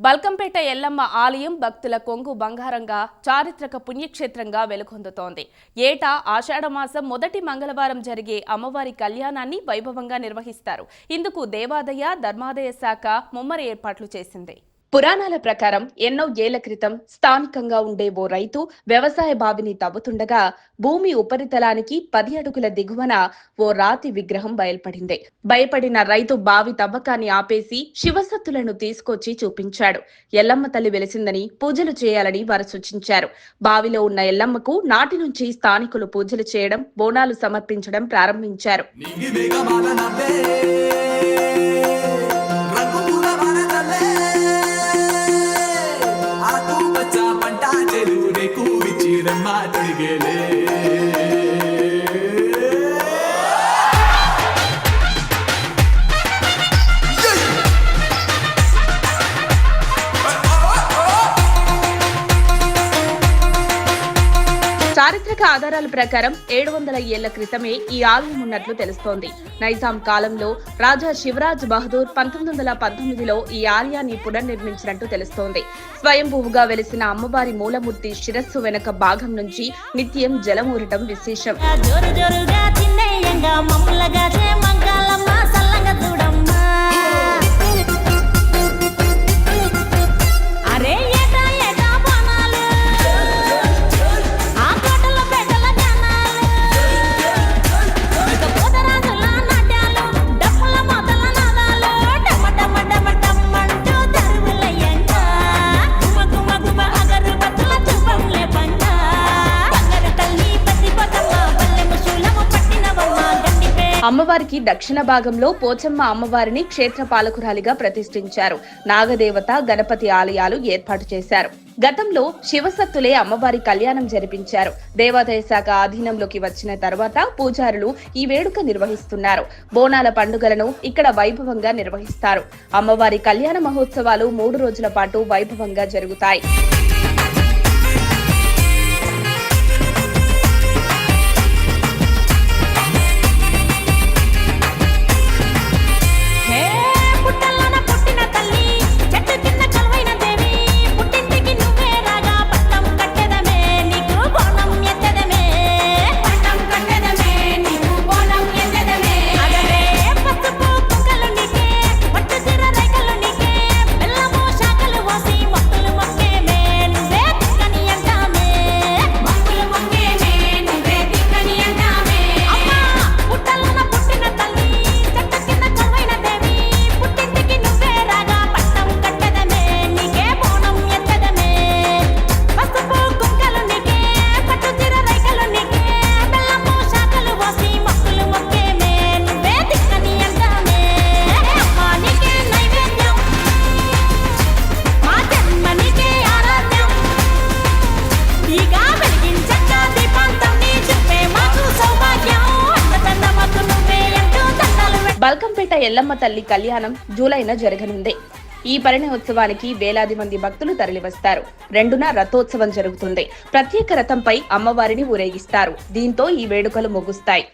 బల్కంపేట ఎల్లమ్మ ఆలయం భక్తుల కొంగు బంగారంగా చారిత్రక పుణ్యక్షేత్రంగా వెలుగొందుతోంది. ఏటా ఆషాఢమాసం మొదటి మంగళవారం జరిగే అమ్మవారి కళ్యాణాన్ని వైభవంగా నిర్వహిస్తారు. ఇందుకు దేవాదయ ధర్మాదయ శాఖ ముమ్మర ఏర్పాట్లు చేసింది. పురాణాల ప్రకారం ఎన్నో ఏళ్ళ క్రితం స్థానికంగా ఉండే ఓ రైతు వ్యవసాయ బావిని తవ్వుతుండగా భూమి ఉపరితలానికి పది అడుగుల దిగువన ఓ రాతి విగ్రహం బయల్పడింది. భయపడిన రైతు బావి తవ్వకాన్ని ఆపేసి శివసత్తులను తీసుకొచ్చి చూపించాడు. ఎల్లమ్మ తల్లి వెలిసిందని పూజలు చేయాలని వారు సూచించారు. బావిలో ఉన్న ఎల్లమ్మకు నాటి నుంచి స్థానికులు పూజలు చేయడం బోనాలు సమర్పించడం ప్రారంభించారు. చారిత్రక ఆధారాల ప్రకారం ఏడు వందల ఏళ్ళ క్రితమే ఈ ఆలయం ఉన్నట్లు తెలుస్తోంది. నైజాం కాలంలో రాజా శివరాజ్ బహదూర్ పంతొమ్మిది వందల పంతొమ్మిదిలో ఈ ఆలయాన్ని పునర్నిర్మించినట్టు తెలుస్తోంది. స్వయంభూవుగా వెలిసిన అమ్మవారి మూలమూర్తి శిరస్సు వెనక భాగం నుంచి నిత్యం జలమూరటం విశేషం. అమ్మవారికి దక్షిణ భాగంలో పోచమ్మ అమ్మవారిని క్షేత్ర పాలకురాలిగా ప్రతిష్ఠించారు. నాగదేవత గణపతి ఆలయాలు ఏర్పాటు చేశారు. గతంలో శివసత్తులే అమ్మవారి కళ్యాణం జరిపించారు. దేవాదాయ శాఖ ఆధీనంలోకి వచ్చిన తర్వాత పూజారులు ఈ వేడుక నిర్వహిస్తున్నారు. బోనాల పండుగలను ఇక్కడ వైభవంగా నిర్వహిస్తారు. అమ్మవారి కళ్యాణ మహోత్సవాలు మూడు రోజుల పాటు వైభవంగా జరుగుతాయి. బల్కంపేట ఎల్లమ్మ తల్లి కళ్యాణం జూలైన జరగనుంది. ఈ పరిణయోత్సవానికి వేలాది మంది భక్తులు తరలివస్తారు. రెండున రథోత్సవం జరుగుతుంది. ప్రత్యేక రథంపై అమ్మవారిని ఊరేగిస్తారు. దీంతో ఈ వేడుకలు ముగుస్తాయి.